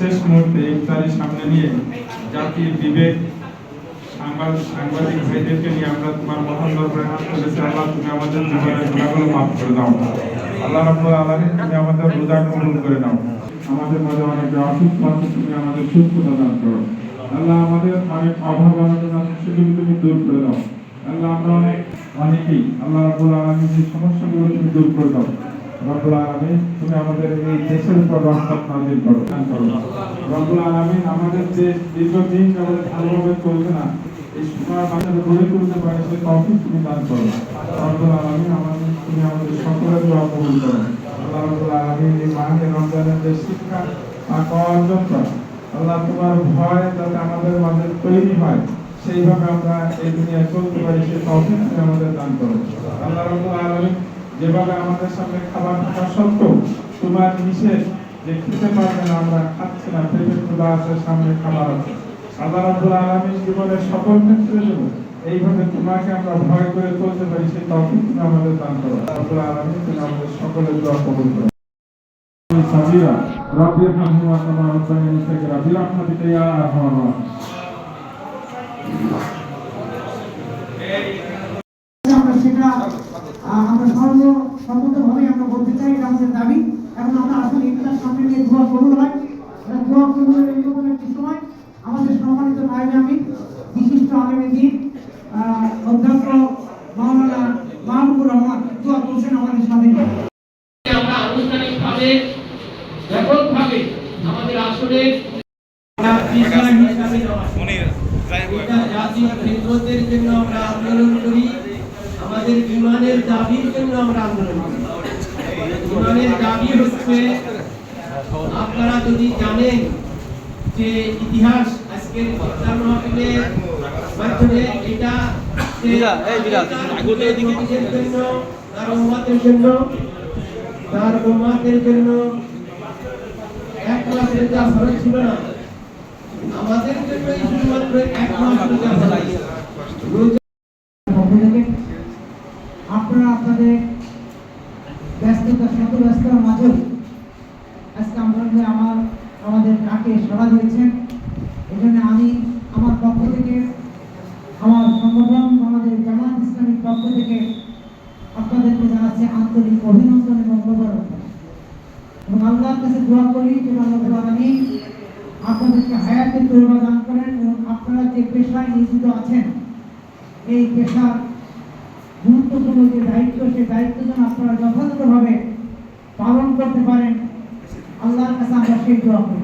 শেষ মুহূর্তে ইফতারি সামনে নিয়ে জাতির বিবেক সাংবাদিক সাংবাদিক ভাইদেরকে নিয়ে আমরা তোমার মহান দরবারে হাত তুলেছি। আল্লাহ, তুমি আমাদের জীবনের গুণাগুলো মাফ করে দাও। আল্লাহ রাব্বুল আলামিন, তুমি আমাদের রোজা কবুল করে নাও। আমাদের মধ্যে অনেকে অসুস্থ আছে, তুমি আমাদের সুস্থতা দান করো। আল্লাহ, আমাদের অনেক অভাব অনটন সেগুলো তুমি দূর করে দাও। আল্লাহ, আমরা অনেক অনেকেই আল্লাহ রাব্বুল যে সমস্যাগুলো তুমি দূর করে দাও। রব্বুল আলামিন, তুমি আমাদের এই দেশের উপর রহমত নাজিল করো রব্বুল আলামিন আমাদের দেশ দীর্ঘদিন যাবত ভালোভাবে চলছে না, এই সময় বাচ্চাদের গড়ে তুলতে পারে সে তৌফিক তুমি দান করো। রব্বুল আলামিন আমাদের, তুমি আমাদের সকলের দোয়া কবুল করো। আল্লাহ রব্বুল আলামিন এই মাহে রমজানের যে শিক্ষা, তা অর্জন করো আল্লাহ তোমার ভয় যাতে আমাদের মাঝে তৈরি হয়, সেইভাবে আমরা এই দুনিয়ায় চলতে পারি, সে তুমি আমাদের দান করো। আল্লাহ রব্বুল আলামিন যেভাবে আমাদের সামনে খাবার থাকা সত্ত্বেও তোমার নিষেধ যে খেতে পারবে না, আমরা খাচ্ছি না, পেটে ক্ষুধা আছে, সামনে খাবার আছে। আল্লাহ রাব্বুল আলামিন জীবনের সকল ক্ষেত্রে দেবো। এইভাবে তোমাকে আমরা ভয় করে চলতে পারি, সেই তৌফিক তুমি আমাদের দান করো। রাব্বুল আলামিন তুমি আমাদের সকলের দোয়া কবুল করো। সাবিরা, রব্বি রহমহুমা কামা রাব্বায়ানি সাগীরা বিরহমাতিকা ইয়া আরহামার আমরা সেটা আহ, আমরা সর্ব সম্মতভাবে আমরা বলতে চাই এটা আমাদের দাবি এখন আমরা আসলে এগুলোর সামনে নিয়ে দোয়া কবুল হয় এটা দোয়া কবুলের এরকম একটি সময়। আমাদের সম্মানিত নাইবে আমি বিশিষ্ট আলমেদিন অধ্যক্ষ মাওলানা মাহবুবুর রহমান দোয়া করছেন আমাদের সাথে। আমরা আনুষ্ঠানিকভাবে ব্যাপকভাবে আমাদের আসলে জাতীয় জন্য আমরা আন্দোলন করি। আমাদের ইমানের দাবির জন্য আমরা আন্দোলন করি। ইমানের দাবি হচ্ছে আপনারা যদি জানেন যে ইতিহাস আজকের ইফতার মাহফিলের মাধ্যমে এটা তার উম্মতের জন্য তার উম্মতের জন্য এক মাসের যা খরচ ছিল না। আমাদের জন্য শুধুমাত্র এক মাস রোজা খরচ রোজা পক্ষ থেকে আপনারা আপনাদের ব্যস্ততা শত ব্যস্ততার মাঝেও আজকে আমরা আমার, আমাদের ডাকে সাড়া দিয়েছেন, এজন্য আমি আমার পক্ষ থেকে, আমার সংগঠন আমাদের জামাত ইসলামিক পক্ষ থেকে আপনাদেরকে জানাচ্ছি আন্তরিক অভিনন্দন এবং এবং আল্লাহর কাছে দোয়া করি যে আল্লাহ আলামিন আপনাদেরকে হায়াতের দৌড়া দান করেন এবং আপনারা যে পেশায় নিয়োজিত আছেন, এই পেশার গুরুত্বপূর্ণ যে দায়িত্ব, সেই দায়িত্ব যেন আপনারা যথাযথভাবে পালন করতে পারেন। আল্লাহর কাছে আমরা সেই দোয়া করি।